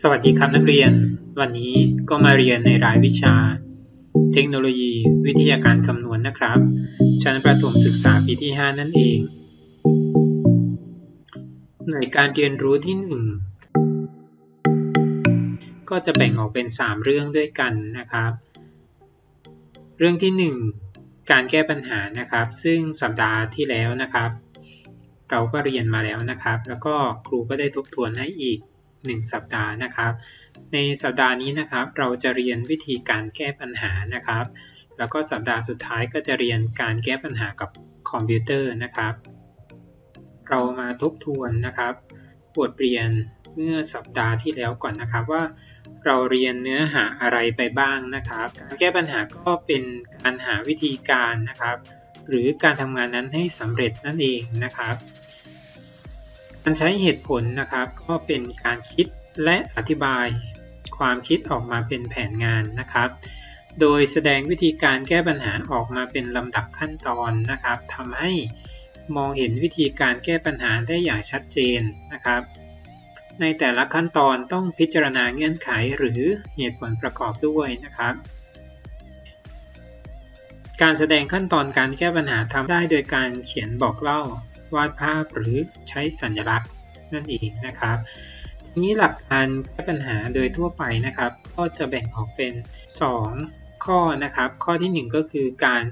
สวัสดีครับนักเรียน วันนี้ก็มาเรียนในรายวิชา เทคโนโลยีวิทยาการคำนวณนนะครับ ชั้นประถมศึกษาปีที่ 5 นั่นเองในการเรียนรู้ที่ 1 ก็จะแบ่งออกเป็น 3 เรื่องด้วยกันนะครับ เรื่องที่ 1 การแก้ปัญหานะครับ ซึ่งสัปดาห์ที่แล้วนะครับ เราก็เรียนมาแล้วนะครับ แล้วก็ครูก็ได้ทบทวนให้อีก 1 สัปดาห์นะครับ ในสัปดาห์นี้นะครับ เราจะเรียนวิธีการแก้ปัญหานะครับ แล้วก็สัปดาห์สุดท้ายก็จะเรียนการแก้ปัญหากับคอมพิวเตอร์นะครับ เรามาทบทวนนะครับบทเรียนเมื่อสัปดาห์ที่แล้วก่อนนะครับว่าเราเรียนเนื้อหาอะไรไปบ้างนะครับ การแก้ปัญหาก็เป็นการหาวิธีการนะครับ หรือการทำงานนั้นให้สำเร็จนั่นเองนะครับ การใช้เหตุผลนะครับ ก็เป็นการคิดและอธิบายความคิดออกมาเป็นแผนงานนะครับ โดยแสดงวิธีการแก้ปัญหาออกมาเป็นลำดับขั้นตอนนะครับทำให้มองเห็นวิธีการแก้ปัญหาได้อย่างชัดเจนนะครับ ในแต่ละขั้นตอนต้องพิจารณาเงื่อนไขหรือเหตุผลประกอบด้วยนะครับ การแสดงขั้นตอนการแก้ปัญหาทำได้โดยการเขียนบอกเล่า วาดภาพหรือใช้สัญลักษณ์นั่นเองนะครับทีนี้หลักการแก้ปัญหาโดยทั่วไปนะครับ ก็จะแบ่งออกเป็น 2 ข้อนะครับ ข้อที่ 1 ก็คือการ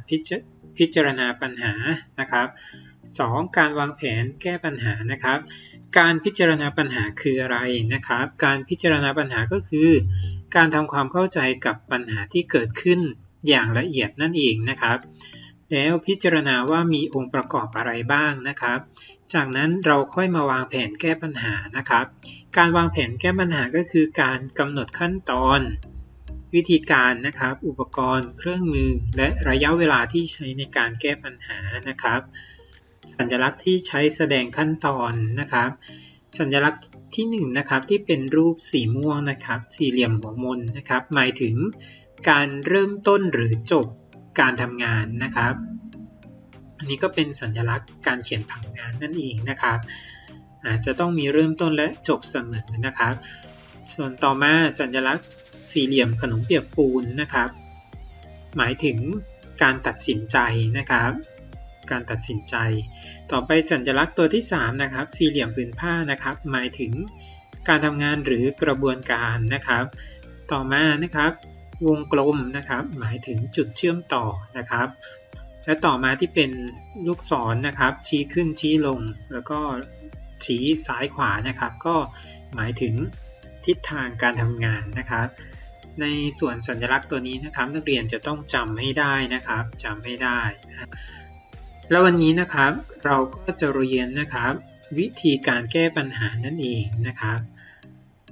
พิจารณาปัญหานะครับ 2. การวางแผนแก้ปัญหานะครับ การพิจารณาปัญหาคืออะไรนะครับ การพิจารณาปัญหาก็คือ การทำความเข้าใจกับปัญหาที่เกิดขึ้นอย่างละเอียดนั่นเองนะครับ แล้วพิจารณาว่ามีองค์ประกอบอะไรบ้างนะครับ จากนั้นเราค่อยมาวางแผนแก้ปัญหานะครับ การวางแผนแก้ปัญหาก็คือการกำหนดขั้นตอน วิธีการนะครับ อุปกรณ์ เครื่องมือ และระยะเวลาที่ใช้ในการแก้ปัญหานะครับ สัญลักษณ์ที่ใช้แสดงขั้นตอนนะครับ สัญลักษณ์ที่1นนะครับที่เป็นรูปสีม่วงนะครับ สี่เหลี่ยมหัวมนนะครับ หมายถึงการเริ่มต้นหรือจบ การทำงานนะครับ อันนี้ก็เป็นสัญลักษณ์การเขียนผังงานนั่นเองนะครับอาจจะต้องมีเริ่มต้นและจบเสมอนะครับ ส่วนต่อมาสัญลักษณ์สี่เหลี่ยมขนมเปียกปูนนะครับ หมายถึงการตัดสินใจนะครับ การตัดสินใจ ต่อไปสัญลักษณ์ตัวที่3นะครับ สี่เหลี่ยมผืนผ้านะครับ หมายถึงการทำงานหรือกระบวนการนะครับ ต่อมานะครับ วงกลมนะครับ หมายถึงจุดเชื่อมต่อนะครับ และต่อมาที่เป็นลูกศรนนะครับ ชี้ขึ้นชี้ลง แล้วก็ชี้ซ้ายขวานะครับ ก็หมายถึงทิศทางการทำงานนะครับ ในส่วนสัญลักษณ์ตัวนี้นะครับ นักเรียนจะต้องจำให้ได้นะครับจำให้ได้ แล้ววันนี้นะครับเราก็จะเรียนนะครับ วิธีการแก้ปัญหานั่นเองนะครับ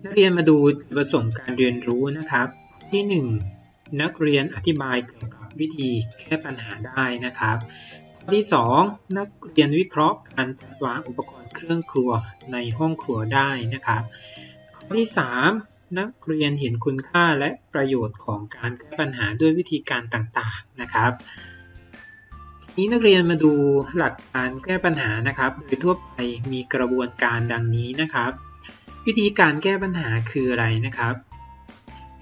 นักเรียนมาดูประสงค์การเรียนรู้นะครับ ที่ 1 นักเรียนอธิบายเกี่ยวกับวิธีแก้ปัญหาได้นะครับ ข้อที่ 2 นักเรียนวิเคราะห์การจัดวางอุปกรณ์เครื่องครัวในห้องครัวได้นะครับ ข้อที่ 3 นักเรียนเห็นคุณค่าและประโยชน์ของการแก้ปัญหาด้วยวิธีการต่างๆนะครับทีนี้นักเรียนมาดูหลักการแก้ปัญหานะครับ โดยทั่วไปมีกระบวนการดังนี้นะครับ วิธีการแก้ปัญหาคืออะไรนะครับ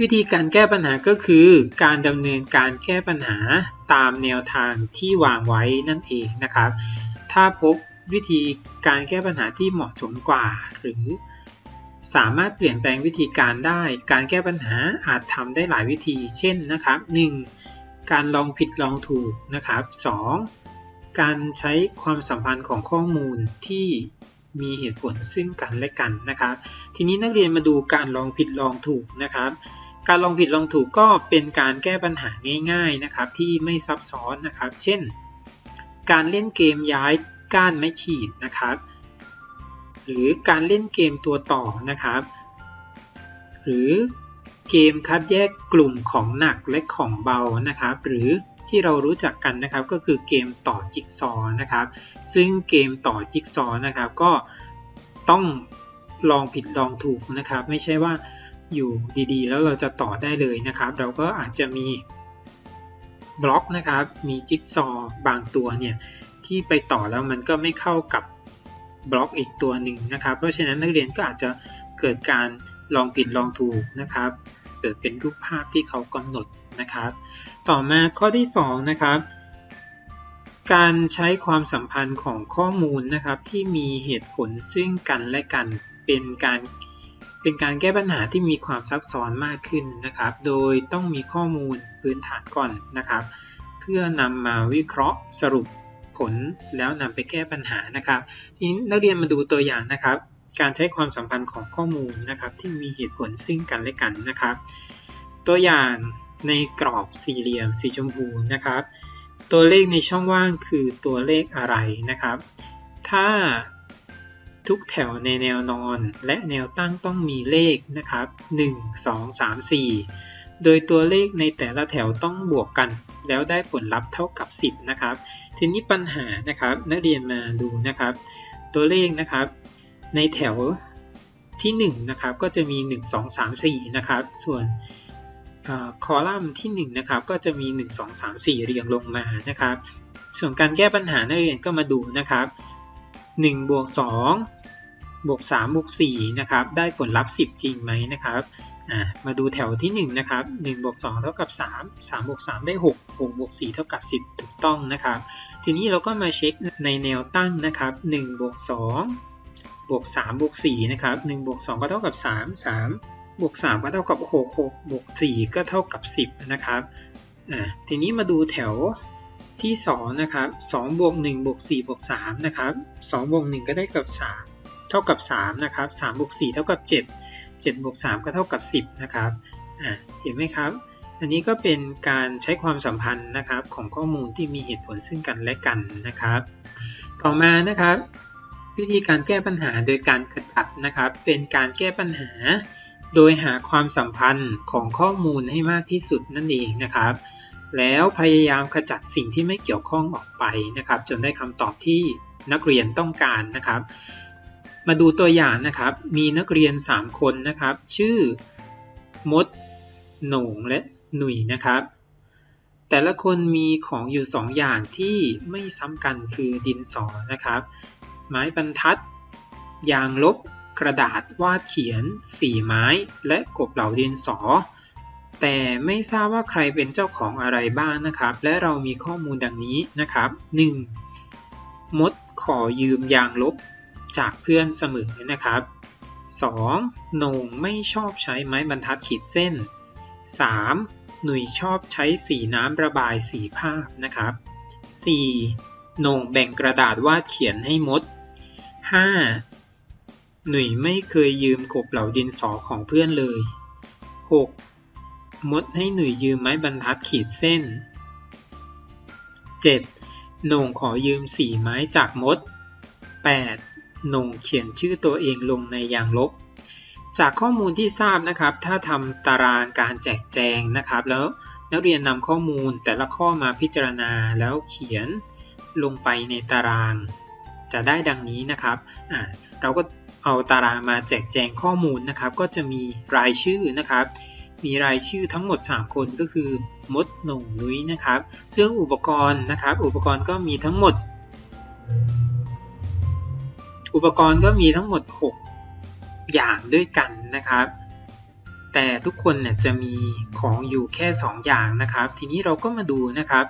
วิธีการแก้ปัญหาก็คือการดำเนินการแก้ปัญหาตามแนวทางที่วางไว้นั่นเองนะครับ ถ้าพบวิธีการแก้ปัญหาที่เหมาะสมกว่า หรือสามารถเปลี่ยนแปลงวิธีการได้ การแก้ปัญหาอาจทำได้หลายวิธี เช่นนะครับ 1. การลองผิดลองถูกนะครับ 2. การใช้ความสัมพันธ์ของข้อมูลที่มีเหตุผลซึ่งกันและกันนะครับ ทีนี้นักเรียนมาดูการลองผิดลองถูกนะครับ การลองผิดลองถูกก็เป็นการแก้ปัญหาง่าย ๆนะครับ ที่ไม่ซับซ้อนนะครับ เช่น การเล่นเกมย้ายก้านไม้ขีดนะครับ หรือการเล่นเกมตัวต่อนะครับ หรือเกมคัดแยกกลุ่มของหนักและของเบานะครับ หรือที่เรารู้จักกันนะครับก็คือเกมต่อจิ๊กซอนะครับ ซึ่งเกมต่อจิ๊กซอนะครับก็ต้องลองผิดลองถูกนะครับ ไม่ใช่ว่า อยู่ดีๆ แล้วเราจะต่อได้เลยนะครับ เราก็อาจจะมีบล็อกนะครับ มีจิ๊กซอ บางตัวเนี่ยที่ไปต่อแล้วมันก็ไม่เข้ากับบล็อกอีกตัวหนึ่งนะครับ เพราะฉะนั้นนักเรียนก็อาจจะเกิดการลองผิดลองถูกนะครับ เกิดเป็นรูปภาพที่เขากำหนดนะครับ ต่อมาข้อที่2นะครับการใช้ความสัมพันธ์ของข้อมูลนะครับที่มีเหตุผลซึ่งกันและกันเป็นการ เป็นการแก้ปัญหาที่มีความซับซ้อนมากขึ้นนะครับ โดยต้องมีข้อมูลพื้นฐานก่อนนะครับ เพื่อนำมาวิเคราะห์สรุปผลแล้วนำไปแก้ปัญหานะครับ ทีนี้นักเรียนมาดูตัวอย่างนะครับ การใช้ความสัมพันธ์ของข้อมูลนะครับ ที่มีเหตุผลซึ่งกันและกันนะครับ ตัวอย่างในกรอบสี่เหลี่ยมสีชมพูนะครับ ตัวเลขในช่องว่างคือตัวเลขอะไรนะครับ ถ้า ทุกแถวในแนวนอนและแนวตั้งต้องมีเลขนะครับ 1 2 3 4 โดยตัวเลขในแต่ละแถวต้องบวกกัน แล้วได้ผลลัพธ์เท่ากับ 10 นะครับ ทีนี้ปัญหานะครับนักเรียนมาดูนะครับ ตัวเลขนะครับ ในแถวที่ 1 นะครับ ก็จะมี 1 2 3 4 นะครับ ส่วนคอลัมน์ที่ 1 นะครับ ก็จะมี 1 2 3 4 เรียงลงมานะครับ ส่วนการแก้ปัญหานักเรียนก็มาดูนะครับ1บวก2 บวก3บวก4นะครับได้ผลลัพธ์ 10 จริงไหมนะครับมาดูแถวที่ 1 นะครับ1บวก2เท่ากับ 3 3บวก3ได้ 6 6บวก4เท่ากับ 10 ถูกต้องนะครับ ทีนี้เราก็มาเช็คในแนวตั้งนะครับ1บวก2บวก3บวก4นะครับ1บวก2ก็เท่ากับ 3 3บวก3ก็เท่ากับ 6 6บวก4ก็เท่ากับ 10 นะครับทีนี้มาดูแถวที่ 2 นะครับ2บวก1บวก4บวก3นะครับ2บวก1ก็ได้กับ 3 เท่ากับ3นะครับ3บวก4เท่ากับ 7 7บวก3ก็เท่ากับ 10นะครับอ่าเห็นไหมครับ อันนี้ก็เป็นการใช้ความสัมพันธ์นะครับของข้อมูลที่มีเหตุผลซึ่งกันและกันนะครับ ต่อมานะครับวิธีการแก้ปัญหาโดยการกระตัดนะครับ เป็นการแก้ปัญหา โดยหาความสัมพันธ์ของข้อมูลให้มากที่สุดนั่นเองนะครับ แล้วพยายามขจัดสิ่งที่ไม่เกี่ยวข้องออกไปนะครับ จนได้คำตอบที่นักเรียนต้องการนะครับ มาดูตัวอย่างนะครับ มีนักเรียน 3 คนนะครับ ชื่อ มดโหน่งและหนุ่ยนะครับ แต่ละคนมีของอยู่ 2 อย่างที่ไม่ซ้ำกันคือดินสอนะครับ ไม้บรรทัด ยางลบ กระดาษวาดเขียน สีไม้ และกบเหล่าดินสอ แต่ไม่ทราบว่าใครเป็นเจ้าของอะไรบ้างนะครับ และเรามีข้อมูลดังนี้นะครับ 1. มดขอยืมยางลบ จากเพื่อนเสมอนะครับ 2. โหน่งไม่ชอบใช้ไม้บรรทัดขีดเส้น 3. หนุ่ยชอบใช้สีน้ำระบายสีภาพนะครับ 4. โหน่งแบ่งกระดาษวาดเขียนให้มด 5. หนุ่ยไม่เคยยืมกบเหล่าดินสอของเพื่อนเลย 6. มดให้หนุ่ยยืมไม้บรรทัดขีดเส้น 7. โหน่งขอยืมสีไม้จากมด 8. หน่งเขียนชื่อตัวเองลงในยางลบ จากข้อมูลที่ทราบนะครับ ถ้าทำตารางการแจกแจงนะครับ แล้วนักเรียนนำข้อมูลแต่ละข้อมาพิจารณาแล้วเขียนลงไปในตาราง จะได้ดังนี้นะครับเราก็เอาตารางมาแจกแจงข้อมูลนะครับ ก็จะมีรายชื่อนะครับ มีรายชื่อทั้งหมด 3 คนก็คือ มดหน่งนุ้ยนะครับ ซึ่งอุปกรณ์นะครับ อุปกรณ์ก็มีทั้งหมด อุปกรณ์ก็มีทั้งหมด 6 อย่างด้วยกันนะครับ แต่ทุกคนเนี่ยจะมีของอยู่แค่ 2 อย่างนะครับ ทีนี้เราก็มาดูนะครับ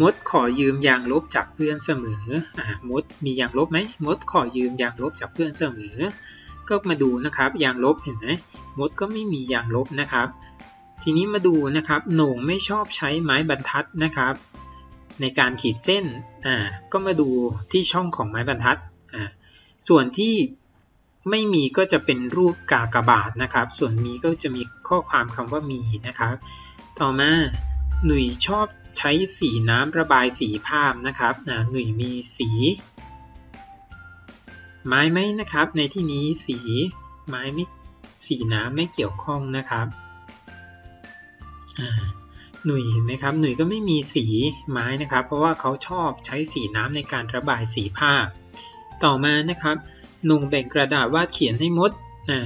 มดขอยืมยางลบจากเพื่อนเสมออมดมียางลบไหมมดขอยืมยางลบจากเพื่อนเสมอ ก็มาดูนะครับยางลบเห็นไหมมดก็ไม่มียางลบนะครับ ทีนี้มาดูนะครับโหน่งไม่ชอบใช้ไม้บรรทัดนะครับ ในการขีดเส้นอ่าก็มาดูที่ช่องของไม้บรรทัดอ่าส่วนที่ไม่มีก็จะเป็นรูปกากบาทนะครับ ส่วนมีก็จะมีข้อความคำว่ามีนะครับ ต่อมาหนุ่ยชอบใช้สีน้ำระบายสีภาพนะครับหนุ่ยมีสี ไม้ไหมนะครับ ในที่นี้สีไม้ไม่สีน้ำไม่เกี่ยวข้องนะครับ หนุ่ยเห็นไหมครับหนุ่ยก็ไม่มีสีไม้นะครับ เพราะว่าเขาชอบใช้สีน้ำในการระบายสีภาพ ต่อมานะครับหนุ่งแบ่งกระดาษวาดเขียนให้มดอ่า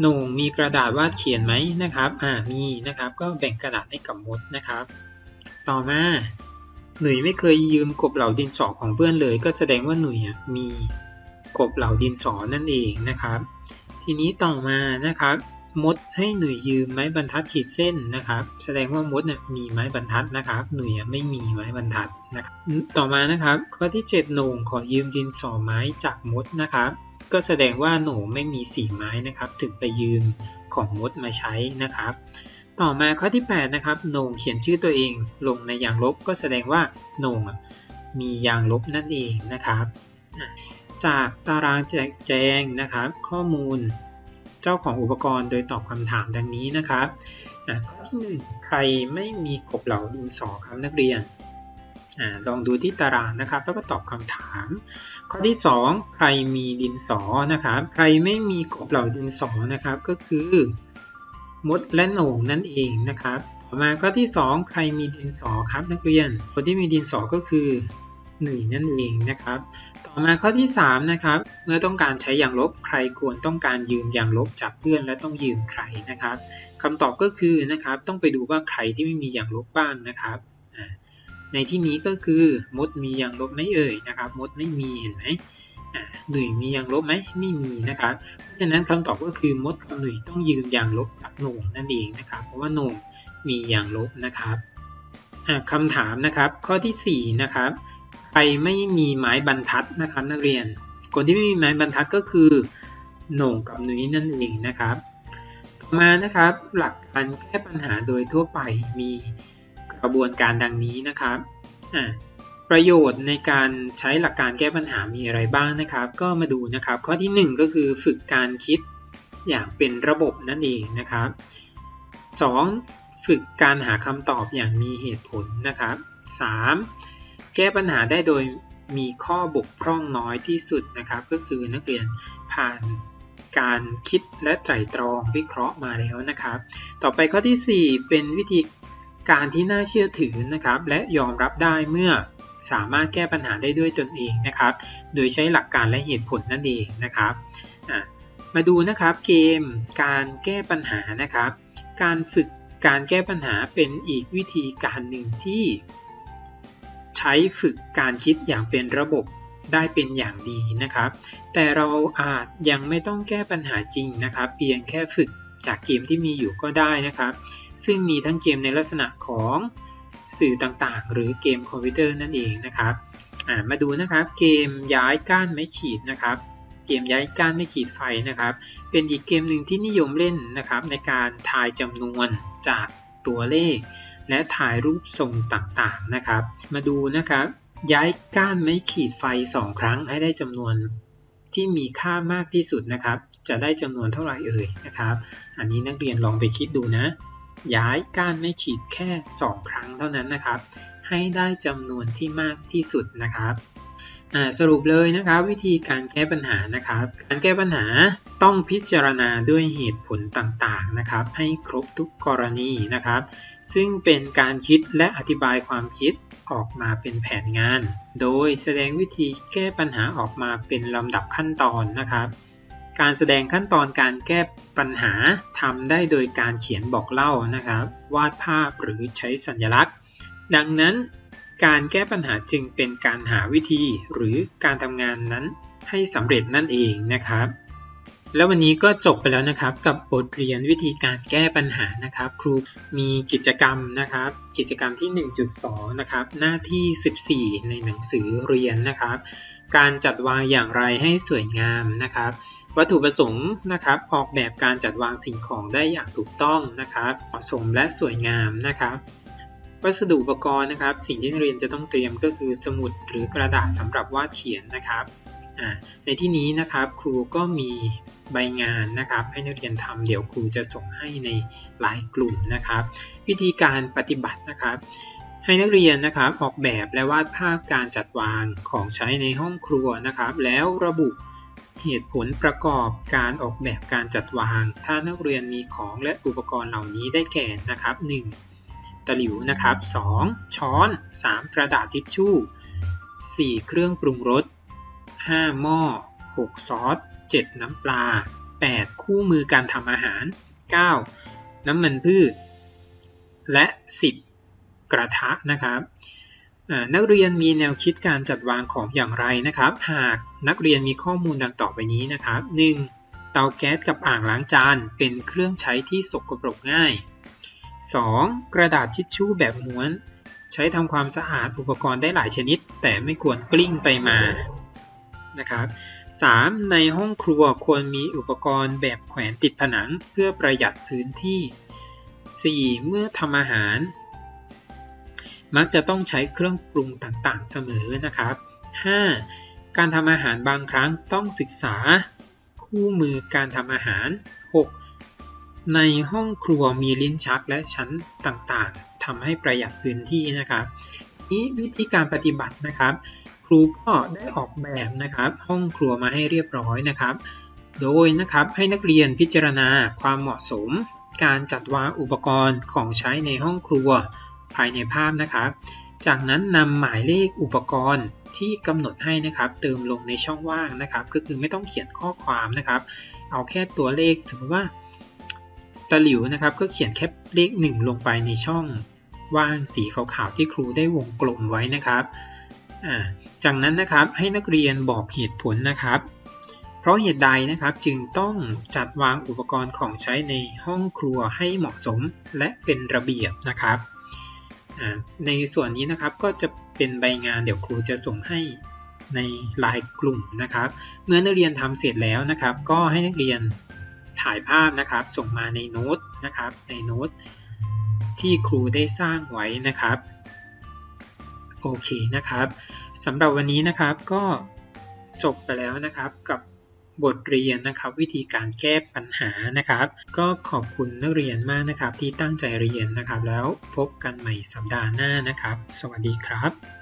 หนุ่งมีกระดาษวาดเขียนไหมนะครับอ่ามีนะครับก็แบ่งกระดาษให้กับมดนะครับ ต่อมาหนุ่ยไม่เคยยืมกบเหล่าดินสอของเพื่อนเลย ก็แสดงว่าหนุ่ยมีกบเหล่าดินสอนั่นเองนะครับ ทีนี้ต่อมานะครับ มดให้หนุ่ยยืมไม้บรรทัดขีดเส้นนะครับ แสดงว่ามดเนี่ยมีไม้บรรทัดนะครับ หนุ่ยไม่มีไม้บรรทัดนะครับต่อมานะครับ ข้อที่7หน่งขอยืมดินสอไม้จากมดนะครับ ก็แสดงว่าหน่งไม่มีสีไม้นะครับ ถึงไปยืมของมดมาใช้นะครับ ต่อมาข้อที่8นะครับหน่งเขียนชื่อตัวเองลงในยางลบก็แสดงว่าหน่งมียางลบนั่นเองนะครับ จากตารางแจกแจงนะครับ ข้อมูล เจ้าของอุปกรณ์โดยตอบคำถามดังนี้นะครับข้อที่หนึ่งใครไม่มีกบเหลาดินสอครับนักเรียนอลองดูที่ตารางนะครับ แล้วก็ตอบคำถาม ข้อที่ 2 ใครมีดินสอนะครับ ใครไม่มีกบเหล่าดินสอนะครับ ก็คือ มดและโหน่งนั่นเองนะครับ ต่อมาข้อที่ 2 ใครมีดินสอครับนักเรียน คนที่มีดินสอก็คือ หนุ่ยนั่นเองนะครับ ต่อมาข้อที่ 3 นะครับ เมื่อต้องการใช้ยางลบใครควรต้องการยืมอย่างลบจากเพื่อนและต้องยืมใครนะครับคำตอบก็คือนะครับต้องไปดูว่าใครที่ไม่มีอย่างลบบ้างนะครับ ในที่นี้ก็คือมดมีอย่างลบไหมเอ่ยนะครับมดไม่มีเห็นไหมหนุ่ยมีอย่างลบไหมไม่มีนะครับเพราะฉะนั้นคำตอบก็คือมดกับหนุ่ยต้องยืมอย่างลบจากโหน่งนั่นเองนะครับเพราะว่าโหน่งมีอย่างลบนะครับคำถามนะครับข้อที่4นะครับ ใครไม่มีไม้บรรทัดนะครับนักเรียน คนที่ไม่มีไม้บรรทัดก็คือโหน่งกับหนุ้ยนั่นเองนะครับ ต่อมานะครับหลักการแก้ปัญหาโดยทั่วไปมีกระบวนการดังนี้นะครับประโยชน์ในการใช้หลักการแก้ปัญหามีอะไรบ้างนะครับ ก็มาดูนะครับ ข้อที่ 1 ก็คือฝึกการคิดอย่างเป็นระบบนั่นเองนะครับ 2. ฝึกการหาคำตอบอย่างมีเหตุผลนะครับ 3. แก้ปัญหาได้โดยมีข้อบกพร่องน้อยที่สุดนะครับ ก็คือนักเรียนผ่านการคิดและไตร่ตรองวิเคราะห์มาแล้วนะครับ ต่อไปข้อที่ 4 เป็นวิธีการที่น่าเชื่อถือนะครับ และยอมรับได้เมื่อสามารถแก้ปัญหาได้ด้วยตนเองนะครับ โดยใช้หลักการและเหตุผลนั่นเองนะครับ มาดูนะครับเกมการแก้ปัญหานะครับ การฝึกการแก้ปัญหาเป็นอีกวิธีการหนึ่งที่ ใช้ฝึกการคิดอย่างเป็นระบบได้เป็นอย่างดีนะครับ แต่เราอาจยังไม่ต้องแก้ปัญหาจริงนะครับ เพียงแค่ฝึกจากเกมที่มีอยู่ก็ได้นะครับ ซึ่งมีทั้งเกมในลักษณะของสื่อต่างๆ หรือเกมคอมพิวเตอร์นั่นเองนะครับมาดูนะครับเกมย้ายก้านไม้ขีดนะครับ เกมย้ายก้านไม่ขีดไฟนะครับ เป็นอีกเกมหนึ่งที่นิยมเล่นนะครับในการทายจำนวนจากตัวเลข และถ่ายรูปทรงต่างๆนะครับ มาดูนะครับ ย้ายก้านไม้ขีดไฟ 2 ครั้งให้ได้จำนวนที่มีค่ามากที่สุดนะครับ จะได้จำนวนเท่าไหร่เอ่ยนะครับ อันนี้นักเรียนลองไปคิดดูนะ ย้ายก้านไม้ขีดแค่ 2 ครั้งเท่านั้นนะครับ ให้ได้จำนวนที่มากที่สุดนะครับ สรุปเลยนะครับวิธีการแก้ปัญหานะครับ การแก้ปัญหาต้องพิจารณาด้วยเหตุผลต่างๆนะครับ ให้ครบทุกกรณีนะครับ ซึ่งเป็นการคิดและอธิบายความคิดออกมาเป็นแผนงาน โดยแสดงวิธีแก้ปัญหาออกมาเป็นลำดับขั้นตอนนะครับ การแสดงขั้นตอนการแก้ปัญหาทำได้โดยการเขียนบอกเล่านะครับ วาดภาพหรือใช้สัญลักษณ์ ดังนั้น การแก้ปัญหาจึงเป็นการหาวิธีหรือการทำงานนั้นให้สำเร็จนั่นเองนะครับ แล้ววันนี้ก็จบไปแล้วนะครับ กับบทเรียนวิธีการแก้ปัญหานะครับ ครูมีกิจกรรมนะครับ กิจกรรมที่ 1.2 นะครับ หน้าที่ 14 ในหนังสือเรียนนะครับ การจัดวางอย่างไรให้สวยงามนะครับ วัตถุประสงค์นะครับ ออกแบบการจัดวางสิ่งของได้อย่างถูกต้องนะครับ เหมาะสมและสวยงามนะครับ วัสดุอุปกรณ์นะครับ สิ่งที่นักเรียนจะต้องเตรียมก็คือสมุดหรือกระดาษสำหรับวาดเขียนนะครับ ในที่นี้นะครับครูก็มีใบงานนะครับ ให้นักเรียนทำเดี๋ยวครูจะส่งให้ในหลายกลุ่มนะครับ วิธีการปฏิบัตินะครับ ให้นักเรียนนะครับออกแบบและวาดภาพการจัดวางของใช้ในห้องครัวนะครับ แล้วระบุเหตุผลประกอบการออกแบบการจัดวาง ถ้านักเรียนมีของและอุปกรณ์เหล่านี้ได้แก่นะครับ 1. ะหลิวนะครับ 2 ช้อน 3 กระดาษทิชชู่ 4 เครื่องปรุงรส 5 หม้อ 6 ซอส 7 น้ำปลา 8 คู่มือการทำอาหาร 9 น้ำมันพืช และ 10 กระทะนะครับนักเรียนมีแนวคิดการจัดวางของอย่างไรนะครับ หากนักเรียนมีข้อมูลดังต่อไปนี้นะครับ 1. เตาแก๊สกับอ่างล้างจานเป็นเครื่องใช้ที่สกปรกง่าย 2. กระดาษทิชชู่แบบม้วน ใช้ทำความสะอาดอุปกรณ์ได้หลายชนิด แต่ไม่ควรกลิ้งไปมานะครับ 3. ในห้องครัวควรมีอุปกรณ์แบบแขวนติดผนังเพื่อประหยัดพื้นที่ 4. เมื่อทำอาหาร มักจะต้องใช้เครื่องปรุงต่างๆเสมอนะครับ 5. การทำอาหารบางครั้งต้องศึกษาคู่มือการทำอาหาร 6. ในห้องครัวมีลิ้นชักและชั้นต่างๆทำให้ประหยัดพื้นที่นะครับนี้วิธีการปฏิบัตินะครับ ครูก็ได้ออกแบบนะครับ ห้องครัวมาให้เรียบร้อยนะครับ โดยนะครับให้นักเรียนพิจารณาความเหมาะสม การจัดวางอุปกรณ์ของใช้ในห้องครัวภายในภาพนะครับ จากนั้นนำหมายเลขอุปกรณ์ที่กำหนดให้นะครับเติมลงในช่องว่างนะครับ ก็คือไม่ต้องเขียนข้อความนะครับ เอาแค่ตัวเลขสมมติว่า ตะหลิวนะครับก็เขียนแค่เลข 1 ลงไปในช่องว่างสีขาวๆที่ครูได้วงกลมไว้นะครับ จากนั้นนะครับให้นักเรียนบอกเหตุผลนะครับ เพราะเหตุใดนะครับจึงต้องจัดวางอุปกรณ์ของใช้ในห้องครัวให้เหมาะสมและเป็นระเบียบนะครับ ในส่วนนี้นะครับก็จะเป็นใบงานเดี๋ยวครูจะส่งให้ในลน์กลุ่มนะครับ เมื่อนักเรียนทำเสร็จแล้วนะครับ ก็ให้นักเรียน ถ่ายภาพนะครับ ส่งมาในโน้ตนะครับในโน้ตที่ครูได้สร้างไว้นะครับโอเคนะครับสำหรับวันนี้นะครับก็จบไปแล้วนะครับกับบทเรียนนะครับวิธีการแก้ปัญหานะครับ ก็ขอบคุณนักเรียนมากนะครับที่ตั้งใจเรียนนะครับ แล้วพบกันใหม่สัปดาห์หน้านะครับ สวัสดีครับ